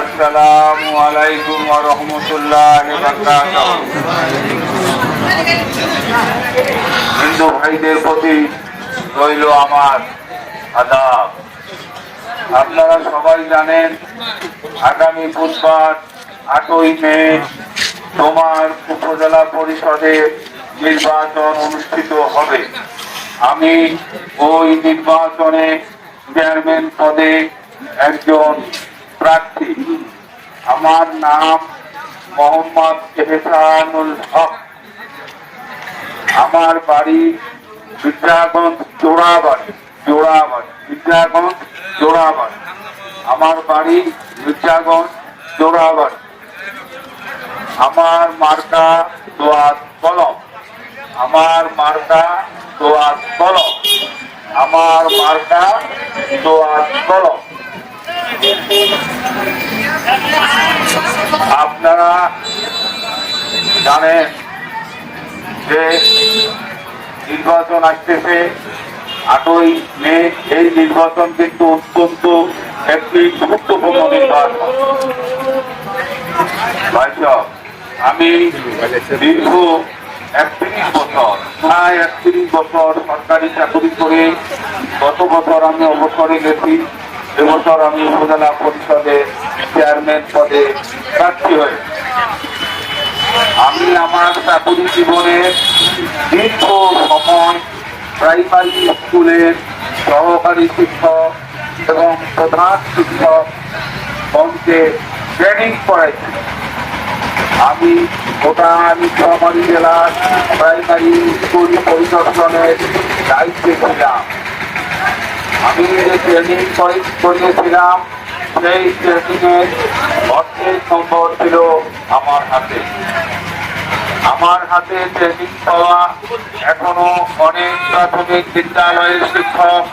আসসালামু আলাইকুম হিন্দু ভাইদের প্রতি রইল আমার আদাব। আপনারা সবাই জানেন, আগামী বুধবার আটই মে তোমার উপজেলা পরিষদে নির্বাচন অনুষ্ঠিত হবে। আমি ওই নির্বাচনে চেয়ারম্যান পদে একজন প্রার্থী। আমার নাম মোহাম্মদ এহসানুল হক। আমার বাড়ি বিদ্যাগঞ্জ, জোড়াবাড়ি জোড়াবাড়ি, বিদ্যাগঞ্জ, জোড়াবাড়ি। আমার বাড়ি বিদ্যাগঞ্জ, জোড়াবাড়ি। আমার মার্কা দোয়াত কলম। আমার মার্কা দোয়াত কলম। আমার মার্কা দোয়াত কলম। আপনারা জানেন যে নির্বাচন আসতেছে আটই মে, এই নির্বাচন কিন্তু অত্যন্ত একটি গুরুত্বপূর্ণ নির্বাচন। আমি দীর্ঘ একত্রিশ বছর, প্রায় একত্রিশ বছর সরকারি চাকরি করে গত বছর আমি অবসরে গেছি। এবছর আমি উপজেলা পরিষদে চেয়ারম্যান পদে প্রার্থী হয়ে আমি আমার চাকরি জীবনের দীর্ঘ সময় প্রাইমারি স্কুলের সহকারী শিক্ষক এবং প্রধান শিক্ষক মঞ্চে ট্রেনিং করাইছি। আমি গোটা নীলফামারী জেলার প্রাইমারি স্কুল পরিদর্শনের দায়িত্বে ছিলাম। আমি যে ট্রেনিং করিয়েছিলাম সেই ট্রেনিংয়ের অর্ধেক নম্বর ছিল আমার হাতে আমার হাতে ট্রেনিং পাওয়া এখনও অনেক প্রাথমিক বিদ্যালয়ের শিক্ষক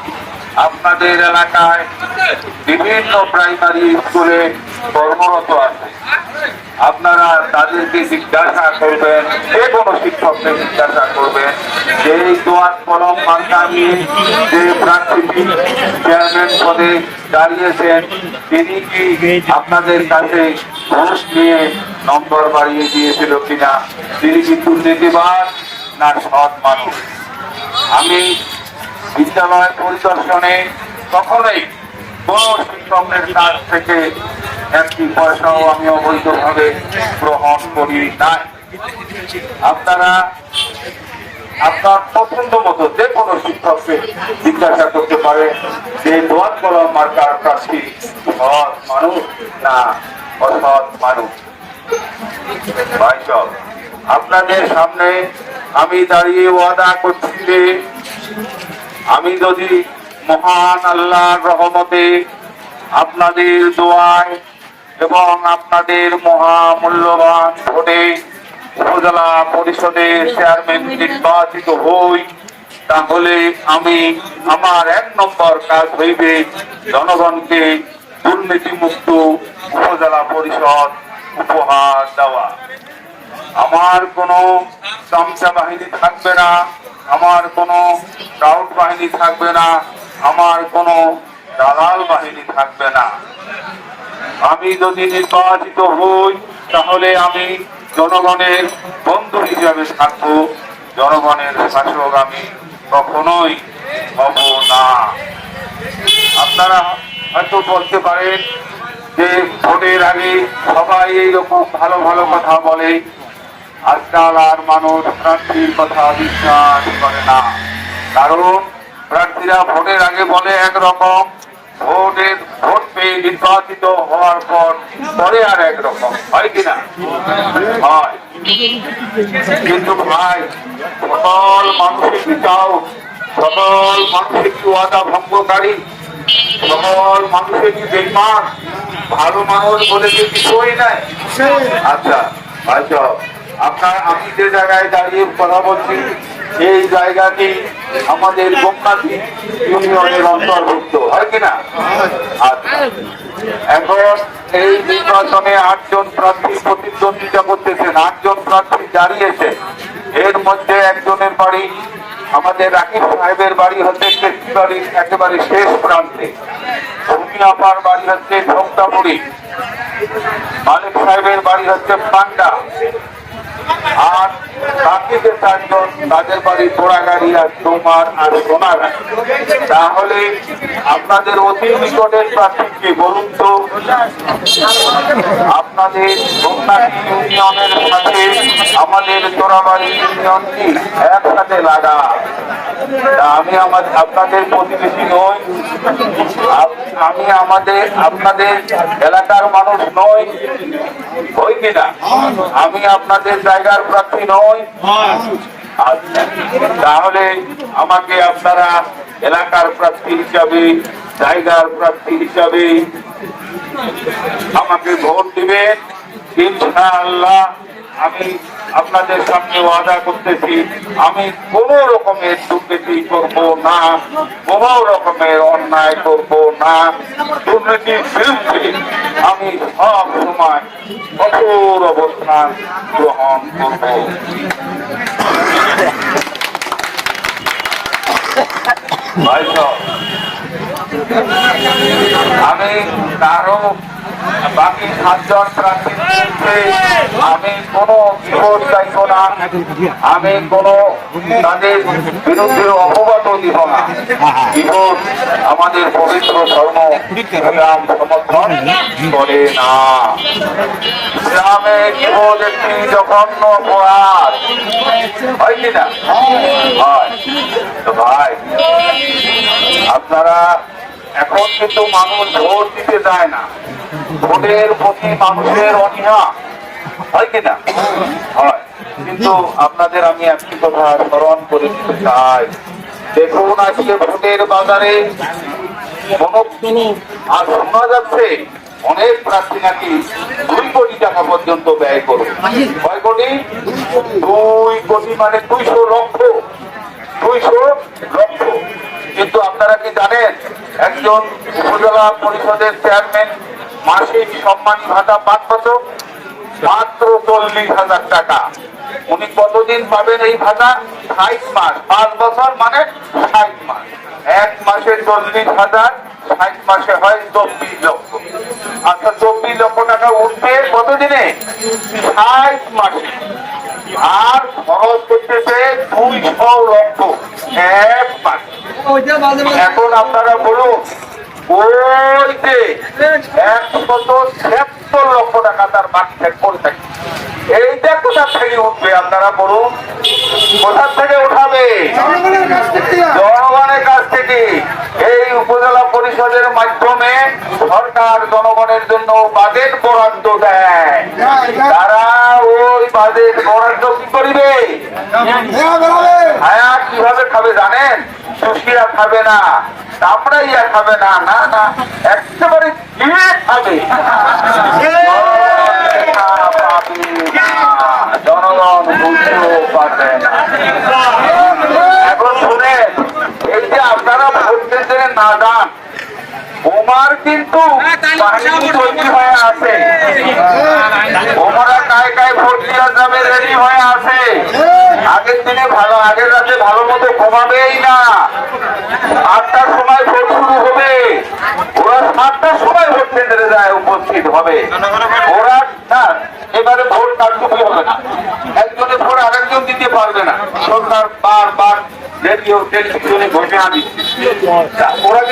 আপনাদের এলাকায় বিভিন্ন প্রাইমারি স্কুলে কর্মরত আছে। আপনারা তাদেরকে জিজ্ঞাসা করবেন, যে কোনো শিক্ষককে জিজ্ঞাসা করবেন, যে দোয়ার কলম মার্কা নিয়ে যে প্রার্থী চেয়ারম্যান পদে দাঁড়িয়েছেন, তিনি কি আপনাদের কাছে ঘুষ নিয়ে নম্বর বাড়িয়ে দিয়েছিল কিনা, তিনি কি দুর্নীতিবাদ না সৎ মানুষ? আমি বিদ্যালয় পরিদর্শনে কখনোই কোন কাছ থেকে একটি পয়সাও আমি অবৈধভাবে গ্রহণ করি নাই। আপনারা, আপনার পছন্দ মতো যে কোনো শিক্ষককে জিজ্ঞাসা করতে পারে যে, দোয়াত কলম মার্কার প্রার্থী সৎ মানুষ না অসৎ মানুষ? আপনাদের সামনে আমি দাঁড়িয়ে ওয়াদা করছি যে, আমি যদি মহান আল্লাহর রহমতে আপনাদের দোয়ায় এবং আপনাদের মহামূল্যবান ভোটে উপজেলা পরিষদের চেয়ারম্যান নির্বাচিত হই, তাহলে আমি আমার এক নম্বর কাজ হইবে জনগণকে দুর্নীতিমুক্ত উপজেলা পরিষদ উপহার দেওয়া। আমার কোনো চামচা বাহিনী থাকবে না, আমার কোনো স্কাউট বাহিনী থাকবে না। আমার কোনো দালাল বাহিনী থাকবে না। আমি যদি নির্বাচিত হই, তাহলে আমি জনগণের বন্ধু হিসাবে থাকব। জনগণের শাসক আমি কখনোই হব না। আপনারা হয়তো বলতে পারেন যে ভোটের আগে সবাই এইরকম ভালো ভালো কথা বলে। আজকাল আর মানুষ প্রার্থীর কথা বিশ্বাস করে না। কারণ প্রার্থীরা ভোটের আগে বলে একরকম ভোটের ভোট পেয়ে নির্বাচিত হওয়ার পর পরে আর একরকম। হয় কিনা হয়। কিন্তু ভাই, সকল মানুষের চাও সকল মানুষের কি ওয়াদা ভঙ্গকারী, সকল মানুষের কি বেইমান, ভালো মানুষ বলে কি কিছুই নাই। আচ্ছা আচ্ছা আপনার, আমি যে জায়গায় দাঁড়িয়ে কথা বলছি এই জায়গাটি আমাদের গোমনাথী ইউনিয়নের অন্তর্ভুক্ত, হয় কিনা এখন এই নির্বাচনে আটজন প্রার্থী প্রতিদ্বন্দ্বিতা করতেছেন, আটজন প্রার্থী দাঁড়িয়েছে। এর মধ্যে একজনের বাড়ি আমাদের রাকিব সাহেবের বাড়ি হচ্ছে বাড়ির একেবারে শেষ প্রান্তে। ভূমি আপার বাড়ি হচ্ছে ঢোকটাপুরি মালিক সাহেবের বাড়ি হচ্ছে পান্ডা। আর বাকি চারজন, তাদের বাড়ি পোড়াগাড়ি আর তোমার আর সোনাগাড়ি তাহলে আপনাদের অতি নিকটের প্রার্থীকে বলুন তো, আপনাদের ইউনিয়নের সাথে আমাদের তোরাবাড়ি ইউনিয়ন কি একসাথে লাগা। আমি আমার, আপনাদের প্রতিবেশী নই আমি আমাদের, আপনাদের এলাকার মানুষ নই, হই কিনা? আমি আপনাদের জায়গার প্রার্থী নই তাহলে আমাকে আপনারা এলাকার প্রার্থী হিসাবে জায়গার প্রার্থী হিসাবে আমাকে ভোট দিবেন। ইনশাআল্লাহ আমি আপনাদের সামনে ওয়াদা করতেছি, আমি কোন রকমের দুর্নীতি করব না, কোন রকমের অন্যায় করব না। দুর্নীতির বিরুদ্ধে আমি সব সময় কঠোর অবস্থান গ্রহণ করব। আমি কারও বাকি সাতজন বিরুদ্ধে আমি কোনো বিপদ চাইব না। আমি কোনো তাদের বিরুদ্ধে অপবাদও দিব না। বিপদ আমাদের পবিত্র ধর্ম। ইসলাম সমর্থন করে না। ইসলামে বিপদ একটি জঘন্য অপরাধ? হয় কিনা হয়। ভাই, আপনারা এখন কিন্তু মানুষ ভোট দিতে যায় না। ভোটের প্রতি মানুষের অনীহা। হয় কিনা হয়। কিন্তু আপনাদের আমি একটি কথা স্মরণ করে দিতে চাই। দেখুন আজকে ভোটের বাজারে আর শোনা যাচ্ছে অনেক প্রার্থী নাকি দুই কোটি টাকা পর্যন্ত ব্যয় করবে। কয় কোটি? দুই কোটি মানে দুইশো লক্ষ। দুইশো লক্ষ। কিন্তু আপনারা কি জানেন, একজন উপজেলা পরিষদের চেয়ারম্যান মাসিক সম্মানী ভাতা পাঁচ বছর, মাত্র চল্লিশ হাজার টাকা। উনি কতদিন পাবেন এই ভাতা? ষাট মাস। পাঁচ বছর মানে ষাট মাস। এক মাসে চল্লিশ হাজার, ষাট মাসে হয় চব্বিশ লক্ষ। আচ্ছা চব্বিশ লক্ষ টাকা উঠবে কতদিনে? ষাট মাসে। আর খরচ করতেছে দুইশো লক্ষ। এক মাসে। এখন আপনারা বলুন ওই যে একশত ছিয়াত্তর লক্ষ টাকা তার বাকি পড়ে থাকে। এইটা কোথা থেকে উঠবে আপনারা বলুন। কোথা থেকে উঠাবে? জনগণের কাছ থেকে। এই উপজেলা পরিষদের মাধ্যমে সরকার জনগণের জন্য বাজেট বরাদ্দ দেয়। তারা ওই বাজেট বরাদ্দ কি করিবে? হায়া কীভাবে খাবে জানেন? খাবে না ইয়া খাবে না না না, একেবারে খাবে। জনগণ বুঝতেও পারবে না। এখন শুনেন, এই যে আপনারা ভোট দিতে না কিন্তু ভোট হবে। উপস্থিত হবে। ওরা না, এবারে ভোট কারচুপি হবে না। একজনে ভোট আরেকজন দিতে পারবে না। সরকার বারবার রেডিও, টেলিভিশনে ঘোষণা দিচ্ছে। ওরা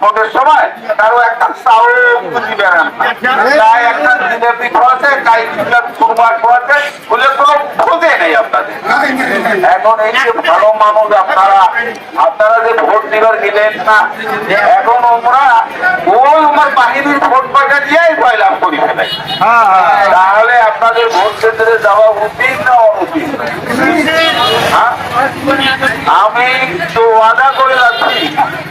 ভোটের সময় কারও একটা চাউল দিবেন না। গায়ে একটা জিলেপি খোয়াছে গায়ে একটা সুরমা খোয়াছে বলে কোনো খোঁজে নেই আপনাদের। এখন এই যে ভালো মানুষ আপনারা আপনারা যে ভোট দিবার দিলেন না এখন ওমরা ওই আমার বাহিনীর ভোট পয়সা দিয়েই জয়লাভ করি ফেলে। তাহলে আপনাদের ভোট কেন্দ্রে যাওয়া উচিত না অনুচিত? হ্যাঁ? আমি তো ওয়াদা করে যাচ্ছি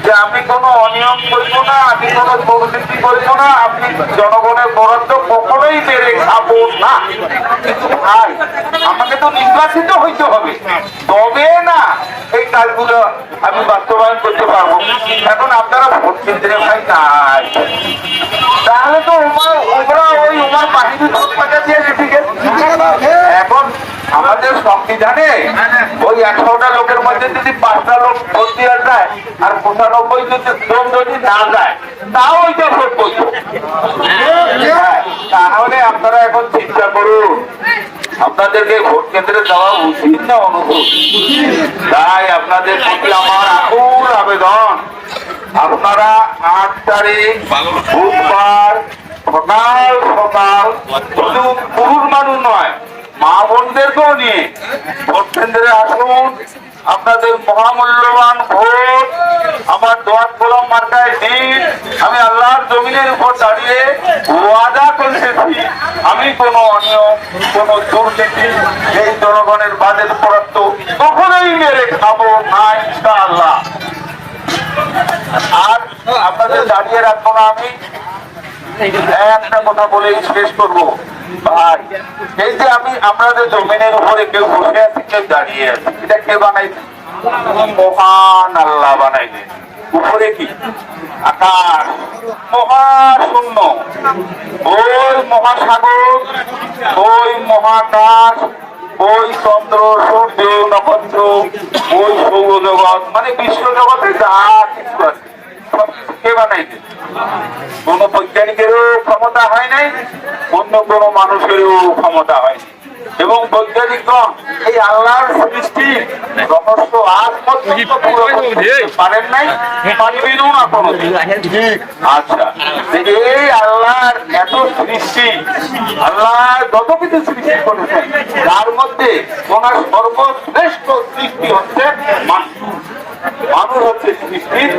যে আমি কোনো অনিয়ম করব না, আমি কোনো দুর্নীতি করব না আপনি জনগণের বরাদ্দ কখনোই মেরে খাব না। ভাই, আমাকে তো নির্বাচিত হইতে হবে। তবে না, এই কাজগুলো আমি বাস্তবায়ন করতে পারব। এখন আপনারা ভোট কেন্দ্রে ভাই নাই তাহলে তো উমার ওমরা ওই উমার বাহিনী ভোট পাঠা দিয়ে ঠিক এখন আমাদের সংবিধানে ওই একশোটা লোকের মধ্যে যদি পাঁচটা লোক ভোট যায় আর পঁচানব্বই যদি জন যদি না যায় তাও ওইটা ভোট বলতো তাহলে আপনারা এখন চিন্তা করুন আপনাদেরকে ভোট কেন্দ্রে যাওয়া উচিত না অনুভব তাই আপনাদের প্রতি আমার আকুল আবেদন। আপনারা আট তারিখ বুধবার সকাল সকাল শুধু পুরুষ মানুষ নয় মা বোনদেরকেও নিয়ে ভোট কেন্দ্রে আসুন। আপনাদের মহামূল্যবান ভোট আমার দোয়াত গোলাম মার্কায় দিন। আমি আল্লাহর জমিনের উপর দাঁড়িয়ে ওয়াদা করতেছি আমি কোনো অনিয়ম, কোনো দুর্নীতি, এই জনগণের বাজেট পরাত্ম কখনোই মেরে খাব না, ইনশাআল্লাহ। আর আপনাদের দাঁড়িয়ে রাখব না আমি। একটা কথা বলে শেষ করব। ভাই, এই যে আমি আপনাদের জমিনের উপরে কেউ বসে আছে, কেউ দাঁড়িয়ে আছে, এটা কে বানাইছে? মহান আল্লাহ বানাইছে। উপরে কি? আকাশ। মহাশূন্য। ওই মহাসাগর ওই মহাকাশ ওই চন্দ্র, সূর্য, নক্ষত্র ওই সৌরজগৎ মানে বিশ্ব জগতে যা কিছু আছে কে বানাইছে কোন বৈজ্ঞানিকেরও ক্ষমতা হয় নাই অন্য কোন মানুষেরও ক্ষমতা হয়নি এবং বৈজ্ঞানিকগণ এই আল্লাহর সৃষ্টি রহস্য আজ পর্যন্ত পুরো পারেন নাই পারবেনও না কোনো আচ্ছা এই আল্লাহর এত সৃষ্টি আল্লাহ যত কিছু সৃষ্টি করেছেন তার মধ্যে ওনার সর্বশ্রেষ্ঠ সৃষ্টি হচ্ছে মানুষ। মানুষ হচ্ছে সৃষ্টির।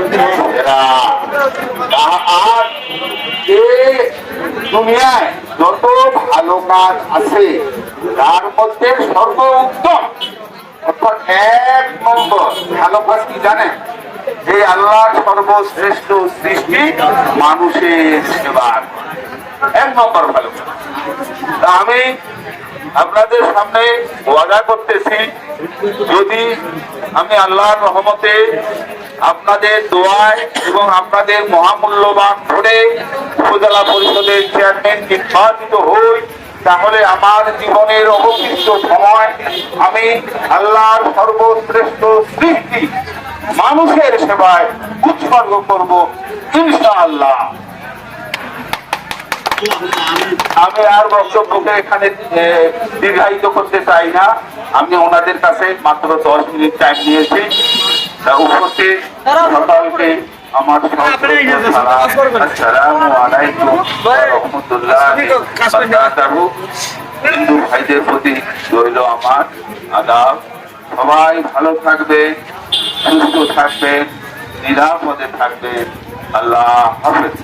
আর দুনিয়ায় যত ভালো কাজ আছে, তার মধ্যে এক নম্বর, ভালো কাজ কি জানেন যে আল্লাহর সর্বশ্রেষ্ঠ সৃষ্টি মানুষের সেবা এক নম্বর ভালো আমি আপনাদের সামনে ওয়াদা করতেছি যদি আমি আল্লাহর রহমতে আপনাদের দোয়ায় এবং আপনাদের মহামূল্যবান ধরে উপজেলা পরিষদের চেয়ারম্যান নির্বাচিত হই, তাহলে আমার জীবনের অবশিষ্ট সময় আমি আল্লাহর সর্বশ্রেষ্ঠ সৃষ্টি, মানুষের সেবায় উৎসর্গ করব ইনশাআল্লাহ। আমি আর বক্তব্যকে এখানে দীর্ঘায়িত করতে চাই না। আমি ওনাদের কাছে মাত্র দশ মিনিট টাইম নিয়েছি। উপস্থিত সকলকে আমার আসসালামু আলাইকুম ওয়া রাহমাতুল্লাহি ওয়া বারাকাতুহু। হিন্দু ভাইদের প্রতি রইল আমার আদাব। সবাই ভালো থাকবে সুস্থ থাকবেন নিরাপদে থাকবেন। আল্লাহ হাফেজ।